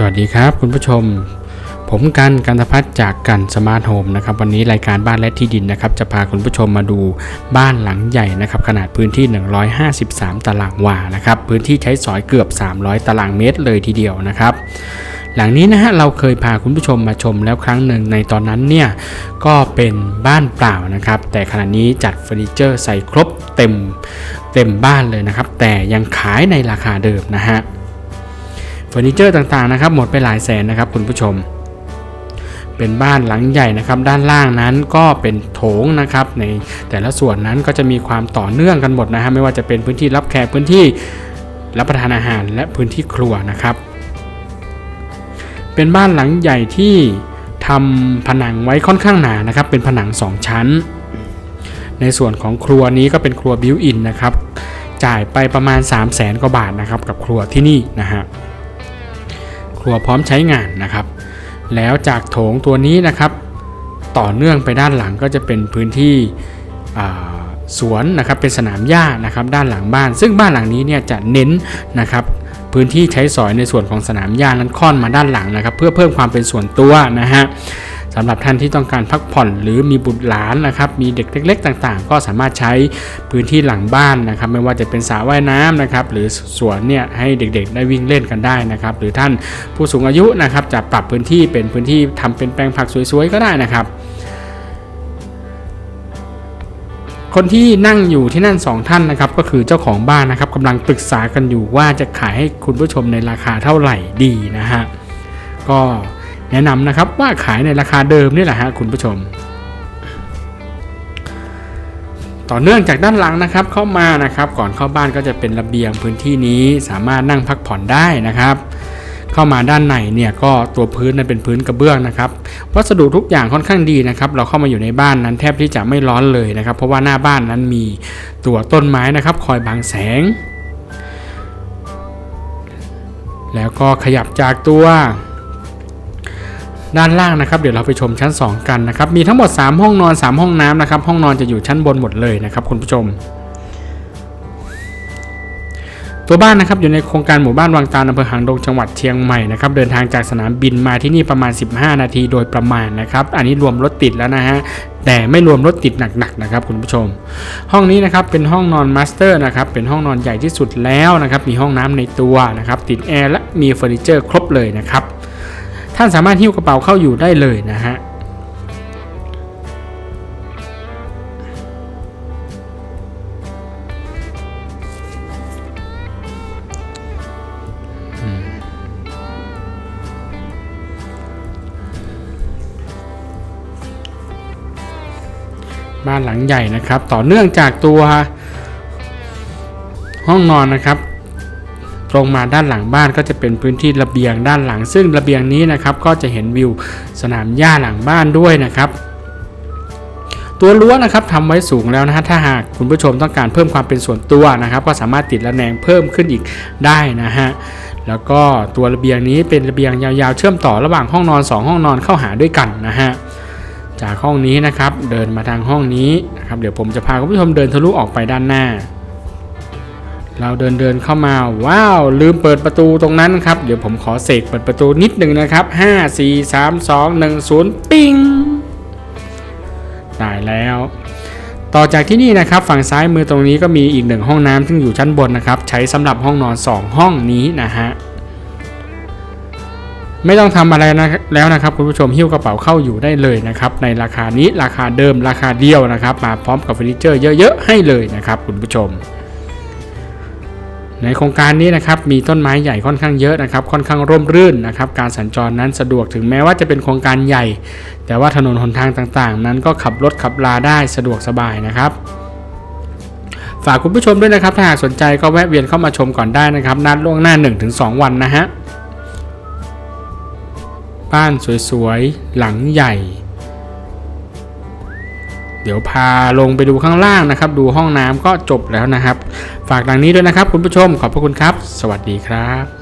สวัสดีครับคุณผู้ชม ผมกันกันทพัฒน์จากกันสมาร์ทโฮมนะครับวันนี้รายการบ้านและที่ดินนะครับจะพาคุณผู้ชมมาดูบ้านหลังใหญ่นะครับขนาดพื้นที่ 153 ตารางวานะครับพื้นที่ใช้สอยเกือบ 300 ตารางเมตรเลยทีเดียวนะครับหลังนี้นะฮะเราเคยพาคุณผู้ชมมาชมแล้วครั้งหนึ่งในตอนนั้นเนี่ยก็เป็นบ้านเปล่านะครับ แต่ขณะนี้จัดเฟอร์นิเจอร์ใส่ครบเต็มเต็มบ้านเลยนะครับ แต่ยังขายในราคาเดิมนะฮะ เฟอร์นิเจอร์ต่างๆนะครับหมดไปหลายแสนนะครับคุณผู้ชม เป็นบ้านหลังใหญ่นะครับด้านล่างนั้นก็เป็นโถงนะครับในแต่ละส่วนนั้นก็จะมีความต่อเนื่องกันหมดนะฮะไม่ว่าจะเป็นพื้นที่รับแขกพื้นที่รับประทานอาหารและพื้นที่ครัวนะครับ เป็นบ้านหลังใหญ่ที่ทำผนังไว้ค่อนข้างหนานะครับ เป็นผนัง 2 ชั้น ในส่วนของครัวนี้ก็เป็นครัวบิวอินนะครับ จ่ายไปประมาณ 3 0 0แสนกว่าบาทนะครับกับครัวที่นี่นะฮะ ตัวพร้อมใช้งานนะครับ แล้วจากโถงตัวนี้นะครับ ต่อเนื่องไปด้านหลังก็จะเป็นพื้นที่สวนนะครับเป็นสนามหญ้านะครับด้านหลังบ้าน ซึ่งบ้านหลังนี้เนี่ยจะเน้นนะครับพื้นที่ใช้สอยในส่วนของสนามหญ้านั้นค่อนมาด้านหลังนะครับ เพื่อเพิ่มความเป็นส่วนตัวนะฮะ สำหรับท่านที่ต้องการพักผ่อนหรือมีบุตรหลานนะครับมีเด็กเล็ก ๆ ต่างๆ ก็สามารถใช้พื้นที่หลังบ้านนะครับไม่ว่าจะเป็นสระว่ายน้ำนะครับหรือสวนเนี่ยให้เด็กๆ ได้วิ่งเล่นกันได้นะครับหรือท่านผู้สูงอายุนะครับจะปรับพื้นที่เป็นพื้นที่ทำเป็นแปลงผักสวยๆ ก็ได้นะครับคนที่นั่งอยู่ที่นั่นสองท่านนะครับก็คือเจ้าของบ้านนะครับกำลังปรึกษากันอยู่ว่าจะขายให้คุณผู้ชมในราคาเท่าไหร่ดีนะฮะก็ แนะนำนะครับว่าขายในราคาเดิมนี่แหละฮะคุณผู้ชม ต่อเนื่องจากด้านหลังนะครับเข้ามานะครับก่อนเข้าบ้านก็จะเป็นระเบียงพื้นที่นี้สามารถนั่งพักผ่อนได้นะครับเข้ามาด้านในเนี่ยก็ตัวพื้นนั้นเป็นพื้นกระเบื้องนะครับวัสดุทุกอย่างค่อนข้างดีนะครับเราเข้ามาอยู่ในบ้านนั้นแทบที่จะไม่ร้อนเลยนะครับ เพราะว่าหน้าบ้านนั้นมีตัวต้นไม้นะครับ คอยบังแสง แล้วก็ขยับจากตัว ด้านล่างนะครับเดี๋ยวเราไปชมชั้น 2 กันนะครับมีทั้งหมด 3 ห้องนอน 3 ห้องน้ำนะครับห้องนอนจะอยู่ชั้นบนหมดเลยนะครับคุณผู้ชม ตัวบ้านนะครับอยู่ในโครงการหมู่บ้านวังตาลอำเภอหางดงจังหวัดเชียงใหม่นะครับเดินทางจากสนามบินมาที่นี่ประมาณ 15 นาทีโดยประมาณนะครับอันนี้รวมรถติดแล้วนะฮะแต่ไม่รวมรถติดหนักๆนะครับคุณผู้ชม ห้องนี้นะครับเป็นห้องนอนมาสเตอร์นะครับเป็นห้องนอนใหญ่ที่สุดแล้วนะครับมีห้องน้ำในตัวนะครับติดแอร์และมีเฟอร์นิเจอร์ครบเลยนะครับ ท่านสามารถหิ้วกระเป๋าเข้าอยู่ได้เลยนะฮะบ้านหลังใหญ่นะครับ ต่อเนื่องจากตัวห้องนอนนะครับ ตรงมาด้านหลังบ้านก็จะเป็นพื้นที่ระเบียงด้านหลัง ซึ่งระเบียงนี้นะครับก็จะเห็นวิวสนามหญ้าหลังบ้านด้วยนะครับตัวรั้วนะครับทำไว้สูงแล้วนะฮะถ้าหากคุณผู้ชมต้องการเพิ่มความเป็นส่วนตัวนะครับ ก็สามารถติดระแนงเพิ่มขึ้นอีกได้นะฮะแล้วก็ตัวระเบียงนี้เป็นระเบียงยาวๆ เชื่อมต่อระหว่างห้องนอน 2 ห้องนอนเข้าหาด้วยกันนะฮะจากห้องนี้นะครับเดินมาทางห้องนี้นะครับเดี๋ยวผมจะพาคุณผู้ชมเดินทะลุออกไปด้านหน้า เราเดินเดินเข้ามาว้าวลืมเปิดประตูตรงนั้นครับ เดี๋ยวผมขอเสกเปิดประตูนิดหนึ่งนะครับ 5 4 3 2 1 0 ปิ้งได้แล้ว ต่อจากที่นี่นะครับ ฝั่งซ้ายมือตรงนี้ก็มีอีกหนึ่งห้องน้ำซึ่งอยู่ชั้นบนนะครับ ใช้สำหรับห้องนอน 2 ห้องนี้นะฮะไม่ต้องทำอะไรนะแล้วนะครับคุณผู้ชมหิ้วกระเป๋าเข้าอยู่ได้เลยนะครับในราคานี้ราคาเดิมราคาเดียวนะครับ มาพร้อมกับเฟอร์นิเจอร์เยอะๆให้เลยนะครับคุณผู้ชม ในโครงการนี้นะครับมีต้นไม้ใหญ่ค่อนข้างเยอะนะครับค่อนข้างร่มรื่นนะครับการสัญจรนั้นสะดวกถึงแม้ว่าจะเป็นโครงการใหญ่ แต่ว่าถนนหนทางต่างๆ นั้นก็ขับรถขับลาได้สะดวกสบายนะครับฝากคุณผู้ชมด้วยนะครับ ถ้าหากสนใจก็แวะเวียนเข้ามาชมก่อนได้นะครับ นัดล่วงหน้า 1-2 วันนะฮะ บ้านสวยๆ หลังใหญ่ เดี๋ยวพาลงไปดูข้างล่างนะครับ ดูห้องน้ำก็จบแล้วนะครับ ฝากดังนี้ด้วยนะครับ คุณผู้ชมขอบพระคุณครับ สวัสดีครับ